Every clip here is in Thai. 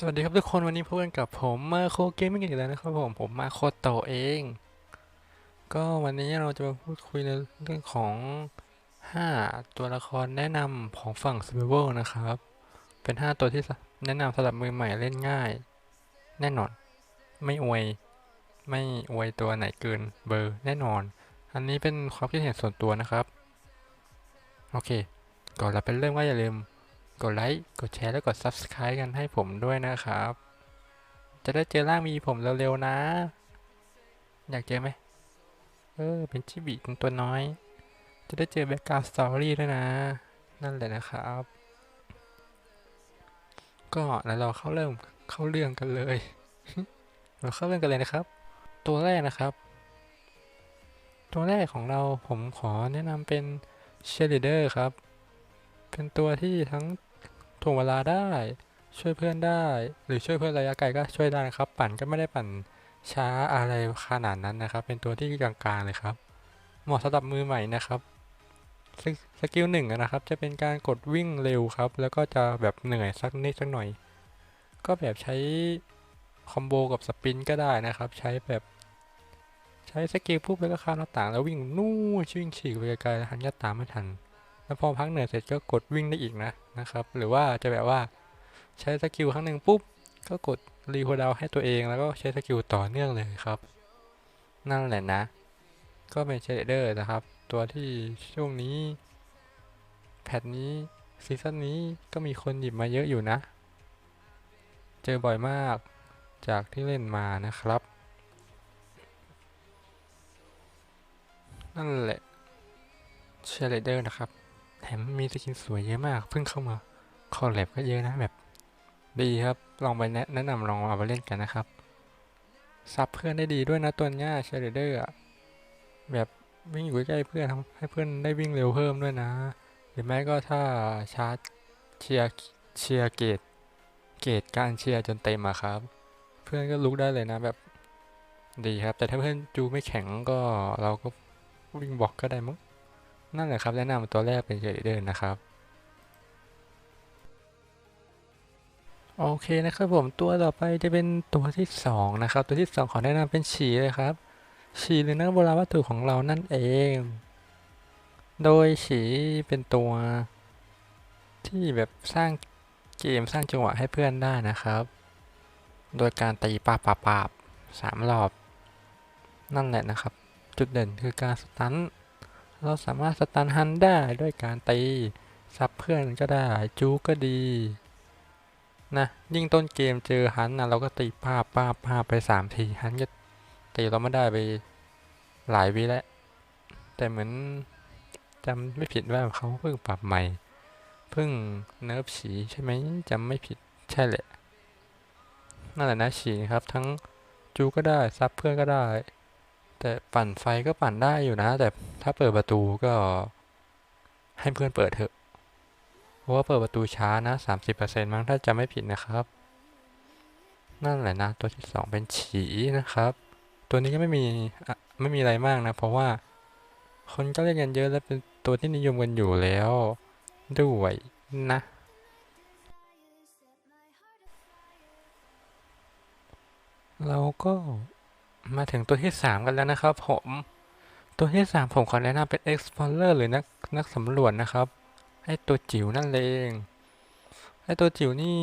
สวัสดีครับทุกคนวันนี้พบกันกับผมมาโคเกมไม่กันอีกแล้วนะครับผมผมมาโคโตเอง ก็วันนี้เราจะมาพูดคุยในเรื่องของ 5 ตัวละครแนะนำของฝั่ง Survival นะครับ เป็น 5 ตัวที่แนะนำสำหรับมือใหม่เล่นง่าย แน่นอน ไม่อวย ไม่อวยตัวไหนเกินเบอร์แน่นอน อันนี้เป็นความคิดเห็นส่วนตัวนะครับ โอเค ก่อนเราไปเริ่มก็อย่าลืม กดไลค์ กดแชร์ และกด Subscribe กันให้ผมด้วยนะครับ จะได้เจอร่างมีผมเร็วๆนะ อยากเจอไหม เออ เป็นชิบิเป็นตัวน้อย จะได้เจอแบ็กกราวด์สตอรี่ด้วยนะ นั่นแหละนะครับ ก็แล้วเราเข้าเริ่มเข้าเรื่องกันเลย เราเข้าเรื่องกันเลยนะครับ ตัวแรกนะครับ ตัวแรกของเราผมขอแนะนำเป็นเชลิเดอร์ครับ เป็นตัวที่ทั้ง ถ่วงเวลาได้ ช่วยเพื่อนได้ หรือช่วยเพื่อนระยะไกลก็ช่วยได้นะครับ ปั่นก็ไม่ได้ปั่นช้าอะไรขนาดนั้นนะครับ เป็นตัวที่กลางๆเลยครับ เหมาะสำหรับมือใหม่นะครับสกิลหนึ่งนะครับ จะเป็นการกดวิ่งเร็วครับ แล้วก็จะแบบเหนื่อยสักนิดสักหน่อย ก็แบบใช้คอมโบกับสปินก็ได้นะครับ ใช้แบบ ใช้สกิลปุ๊บแล้วก็ข้ามหน้าต่าง แล้ววิ่งนู่นวิ่งฉีกไปไกลๆแล้วหันยัดตามไม่ทัน แล้วพอพักเหนื่อยเสร็จก็กดวิ่งได้อีกนะ นะครับ หรือว่าจะแบบว่าใช้สกิลครั้งหนึ่งปุ๊บ ก็กดรีโคดาวให้ตัวเองแล้วก็ใช้สกิลต่อเนื่องเลยครับ นั่นแหละนะ ก็เป็นเชเดอร์นะครับ ตัวที่ช่วงนี้ แพทนี้ซีซั่นนี้ก็มีคนหยิบมาเยอะอยู่นะ เจอบ่อยมากจากที่เล่นมานะครับ นั่นแหละเชเดอร์นะครับ มมีสกินสวยเยอะมาก เพิ่งเข้ามาคอลแลบก็เยอะนะแบบ ดีครับ ลองไปแนะนำลองเอาไปเล่นกันนะครับ ซับเพื่อนได้ดีด้วยนะตัวเนี้ยเชเดอร์แบบวิ่งอยู่ใกล้เพื่อนทำให้เพื่อนได้วิ่งเร็วเพิ่มด้วยนะ หรือแม้ก็ถ้าชาร์จเชียร์เชียร์เกตเกตการเชียร์จนเต็มอะครับ เพื่อนก็ลุกได้เลยนะแบบดีครับ แต่ถ้าเพื่อนจูไม่แข็งก็เราก็วิ่งบล็อกก็ได้มั้ง นั่นแหละครับแนะนำตัวแรกเป็นเชเดอร์นะครับ โอเคนะครับผมตัวต่อไปจะเป็นตัวที่สองนะครับ ตัวที่สองขอแนะนำเป็นฉีเลยครับ ฉีหรือนักโบราณวัตถุของเรานั่นเอง โดยฉีเป็นตัวที่แบบสร้างเกมสร้างจังหวะให้เพื่อนได้นะครับ โดยการตีปาบปาบปาบสามรอบ นั่นแหละนะครับ จุดเด่นคือการสตัน เราสามารถสตันฮันได้ด้วยการตีซับเพื่อนก็ได้จูก็ดีนะยิ่งต้นเกมเจอฮันนะเราก็ตีป้าบป้าบป้าบไปสามทีฮันก็ตีเราไม่ได้ไปหลายวิแล้ว แต่เหมือนจำไม่ผิดว่าเขาเพิ่งปรับใหม่เพิ่งเนิร์ฟฉีใช่ไหมจำไม่ผิดใช่แหละนั่นแหละนะฉีครับทั้งจูก็ได้ซับเพื่อนก็ได้ แต่ปั่นไฟก็ปั่นได้อยู่นะ แต่ถ้าเปิดประตูก็ให้เพื่อนเปิดเถอะ เพราะว่าเปิดประตูช้านะ 30%มั้งถ้าจำไม่ผิดนะครับ นั่นแหละนะ ตัวที่สองเป็นฉีนะครับ ตัวนี้ก็ไม่มีไม่มีอะไรมากนะ เพราะว่าคนก็เล่นกันเยอะและเป็นตัวที่นิยมกันอยู่แล้วด้วยนะเราก็ มาถึงตัวที่ 3 กันแล้วนะครับผม ตัวที่ 3 ผมขอแนะนำเป็น Explorer หรือนักนักสำรวจนะครับ ไอตัวจิ๋วนั่นเอง ไอตัวจิ๋วนี่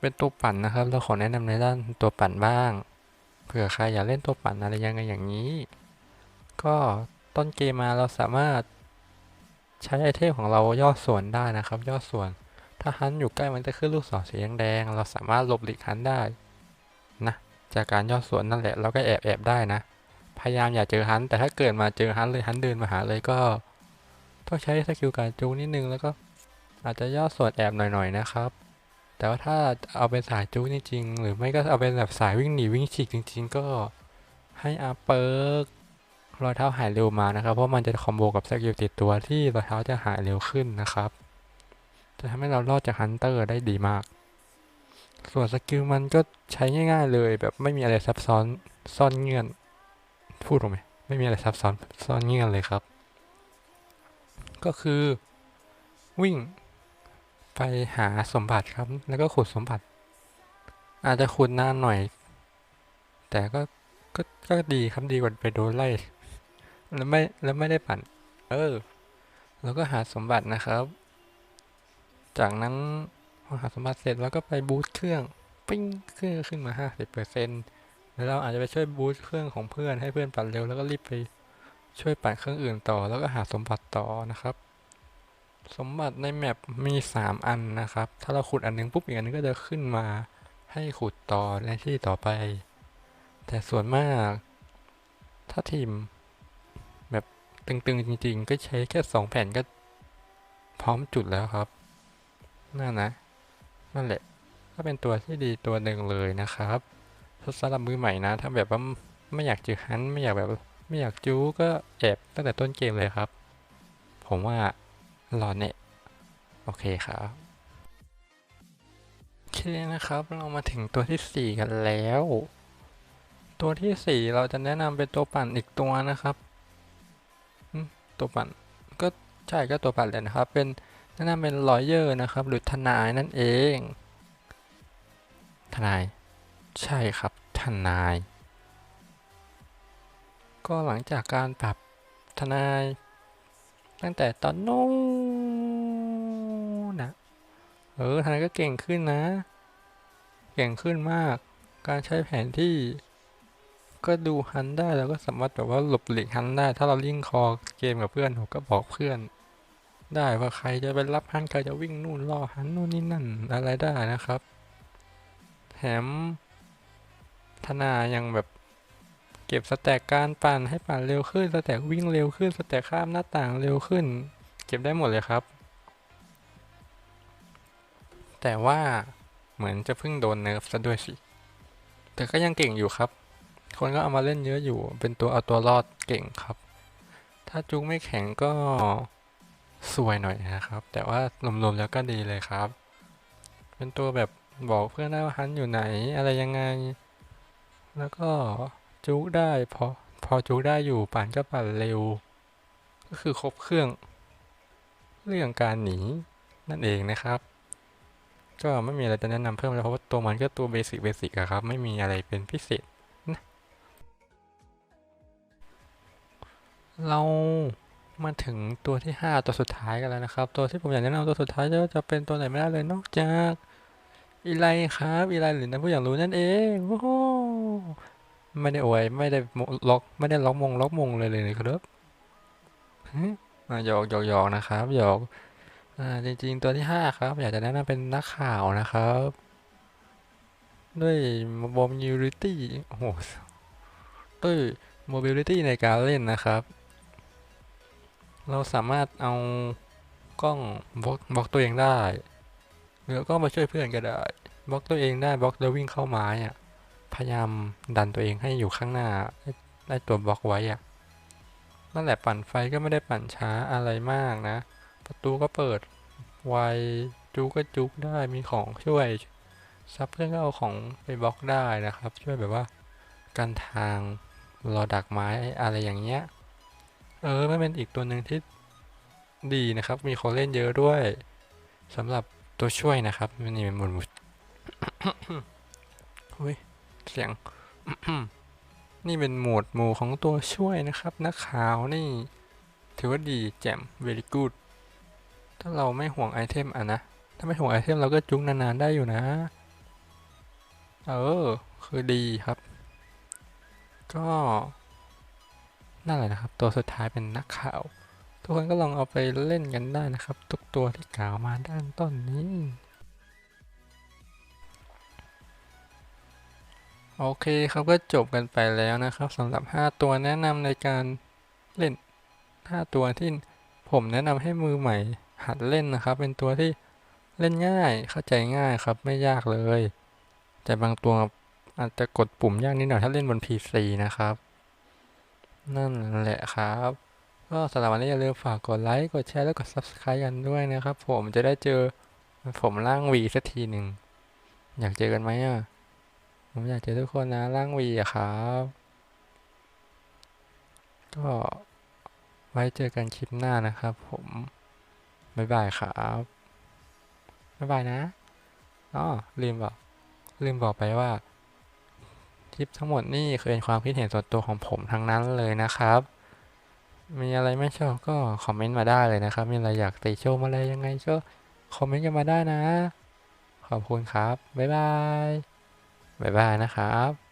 เป็นตัวปั่นนะครับ เราขอแนะนำในด้านตัวปั่นบ้าง เผื่อใครอยากเล่นตัวปั่นอะไรยังไงอย่างนี้ ก็ต้นเกมมาเราสามารถใช้ไอเทมของเราย่อส่วนได้นะครับ ย่อส่วน ถ้าฮันอยู่ใกล้มันจะขึ้นลูกศรสีแดงเราสามารถหลบหลีกฮันได้นะ จากการย่อส่วนนั่นแหละเราก็แอบแอบได้นะ พยายามอย่าเจอฮันแต่ถ้าเกิดมาเจอฮันเลยฮันเดินมาหาเลยก็ต้องใช้สกิลการจูงนิดนึงแล้วก็อาจจะย่อส่วนแอบหน่อยๆนะครับ แต่ว่าถ้าเอาเป็นสายจูงจริงๆหรือไม่ก็เอาเป็นแบบสายวิ่งหนีวิ่งฉีกจริง ๆ ก็ให้อาเปิร์กรอยเท้าหายเร็วมานะครับ เพราะมันจะคอมโบกับสกิลติดตัวที่รอยเท้าจะหายเร็วขึ้นนะครับ จะทำให้เรารอดจากฮันเตอร์ได้ดีมาก ส่วนสกิลมันก็ใช้ง่าย ๆ เลยแบบไม่มีอะไรซับซ้อนซ่อนเงื่อน พูดถูกไหมไม่มีอะไรซับซ้อนซ่อนเงื่อนเลยครับ ก็คือวิ่งไปหาสมบัติครับ แล้วก็ขุดสมบัติ อาจจะขุดนานหน่อย แต่ก็ก็ก็ดีครับดีกว่าไปโดนไล่แล้วไม่แล้วไม่ได้ปั่น เออ แล้วก็หาสมบัตินะครับ จากนั้น พอหาสมบัติเสร็จแล้วก็ไปบูตเครื่องปิ้งเครื่องขึ้นมา 50%แล้วเราอาจจะไปช่วยบูตเครื่องของเพื่อนให้เพื่อนปั่นเร็วแล้วก็รีบไปช่วยปั่นเครื่องอื่นต่อ แล้วก็หาสมบัติต่อนะครับ สมบัติในแมปมี 3 อันนะครับ ถ้าเราขุดอันหนึงปุ๊บอีกอันนึงก็จะขึ้นมาให้ขุดต่อในที่ต่อไป แต่ส่วนมาก ถ้าทีมแบบตึงๆจริง ๆ ก็ใช้แค่ 2 แผ่นก็พร้อมจุดแล้วครับนั่นนะ นั่นแหละ ก็เป็นตัวที่ดีตัวหนึ่งเลยนะครับสำหรับมือใหม่นะ ถ้าแบบว่าไม่อยากจือฮันไม่อยากแบบไม่อยากจู้ก็แอบตั้งแต่ต้นเกมเลยครับ ผมว่ารอเนี่ยโอเคครับโอเคนะครับ เรามาถึงตัวที่ 4 กันแล้ว ตัวที่ 4 เราจะแนะนำเป็นตัวปั่นอีกตัวนะครับตัวปั่นก็ใช่ก็ตัวปั่นเลยนะครับ เป็น แนะนำเป็นลอเยอร์นะครับ หรือทนายนั่นเอง ทนาย ใช่ครับ ทนาย ก็หลังจากการปรับทนาย ตั้งแต่ตอนโน้นนะเออ ทนายก็เก่งขึ้นนะ เก่งขึ้นมาก การใช้แผนที่ ก็ดูฮันได้แล้วก็สามารถแบบว่าหลบหลีกฮันได้ ถ้าเราลิงคอเกมกับเพื่อนผมก็บอกเพื่อน ได้ว่าใครจะไปรับฮันใครจะวิ่งนู่นล่อฮันนู่นนี่นั่นอะไรได้นะครับ แถมธนายังแบบเก็บสแต็กการปั่นให้ปั่นเร็วขึ้นสแต็กวิ่งเร็วขึ้นสแต็กข้ามหน้าต่างเร็วขึ้น เก็บได้หมดเลยครับ แต่ว่าเหมือนจะเพิ่งโดนเนิร์ฟซะด้วยสิ แต่ก็ยังเก่งอยู่ครับ คนก็เอามาเล่นเยอะอยู่ เป็นตัวเอาตัวรอดเก่งครับ ถ้าจุกไม่แข็งก็ สวยหน่อยนะครับ แต่ว่ารวมๆแล้วก็ดีเลยครับ เป็นตัวแบบบอกเพื่อนได้ว่าฮันอยู่ไหนอะไรยังไง แล้วก็จุกได้พอพอจุกได้อยู่ปั่นก็ปั่นเร็ว ก็คือครบเครื่อง เรื่องการหนีนั่นเองนะครับ ก็ไม่มีอะไรจะแนะนำเพิ่มแล้วเพราะว่าตัวมันก็ตัวเบสิกเบสิกอะครับ ไม่มีอะไรเป็นพิเศษนะเรา มาถึงตัวที่ 5 ตัวสุดท้ายกันแล้วนะครับ ตัวที่ผมอยากแนะนำตัวสุดท้ายก็จะเป็นตัวไหนไม่ได้เลยนอกจากอีไลครับอีไลหรือนักผู้อยากรู้นั่นเองโอ้โหไม่ได้อวยไม่ได้ล็อกไม่ได้ล็อกมงล็อกมงเลยเลยครับหยอกหยอกหยอกนะครับหยอกอ่าจริงๆตัวที่ 5 ครับ อยากจะแนะนำเป็นนักข่าวนะครับ ด้วยบอมยูริตี้โอ้โหด้วยโมบิลิตี้ในการเล่นนะครับ เราสามารถเอากล้องบล็อกบล็อกตัวเองได้หรือก็มาช่วยเพื่อนก็ได้บล็อกตัวเองได้บล็อกแล้ววิ่งเข้าไม้อะพยายามดันตัวเองให้อยู่ข้างหน้าได้ได้ตัวบล็อกไว้อะนั่นแหละปั่นไฟก็ไม่ได้ปั่นช้าอะไรมากนะ ประตูก็เปิดไวจุกก็จุกได้มีของช่วยซับเพื่อนก็เอาของไปบล็อกได้นะครับ ช่วยแบบว่ากันทางรอดักไม้อะไรอย่างเงี้ย เออไม่เป็นอีกตัวหนึ่งที่ดีนะครับ มีคนเล่นเยอะด้วยสำหรับตัวช่วยนะครับนี่เป็นหมุนหมุนเฮ้ยเสียง นี่เป็นหมวดหมู่ของตัวช่วยนะครับ นักข่าวนี่ ถือว่าดีแจ่ม very good ถ้าเราไม่ห่วงไอเทมอะนะ ถ้าไม่ห่วงไอเทมเราก็จุกนานๆได้อยู่นะ เออ คือดีครับ ก็ นั่นแหละนะครับ ตัวสุดท้ายเป็นนักข่าว ทุกคนก็ลองเอาไปเล่นกันได้นะครับ ทุกตัวที่กล่าวมาด้านต้นนี้ โอเคครับก็จบกันไปแล้วนะครับสำหรับ 5 ตัวแนะนำในการเล่น 5 ตัวที่ผมแนะนำให้มือใหม่หัดเล่นนะครับ เป็นตัวที่เล่นง่ายเข้าใจง่ายครับไม่ยากเลย แต่บางตัวอาจจะกดปุ่มยากนิดหน่อยถ้าเล่นบน PC นะครับ นั่นแหละครับ ก็สำหรับวันนี้อย่าลืมฝากกดไลค์กดแชร์แล้วกด Subscribe กันด้วยนะครับ ผมจะได้เจอผมร่างวีสักทีหนึ่ง อยากเจอกันไหมอะ ผมอยากเจอทุกคนนะร่างวีอะครับ ก็ไว้เจอกันคลิปหน้านะครับ ผมบ๊ายบายครับบ๊ายบายนะอ๋อลืมบอกลืมบอกไปว่า คลิปทั้งหมดนี่คือเป็นความคิดเห็นส่วนตัวของผมทั้งนั้นเลยนะครับ มีอะไรไม่ชอบก็คอมเมนต์มาได้เลยนะครับ มีอะไรอยากติชมอะไรยังไงก็คอมเมนต์กันมาได้นะ ขอบคุณครับ บ๊ายบาย บ๊ายบายนะครับ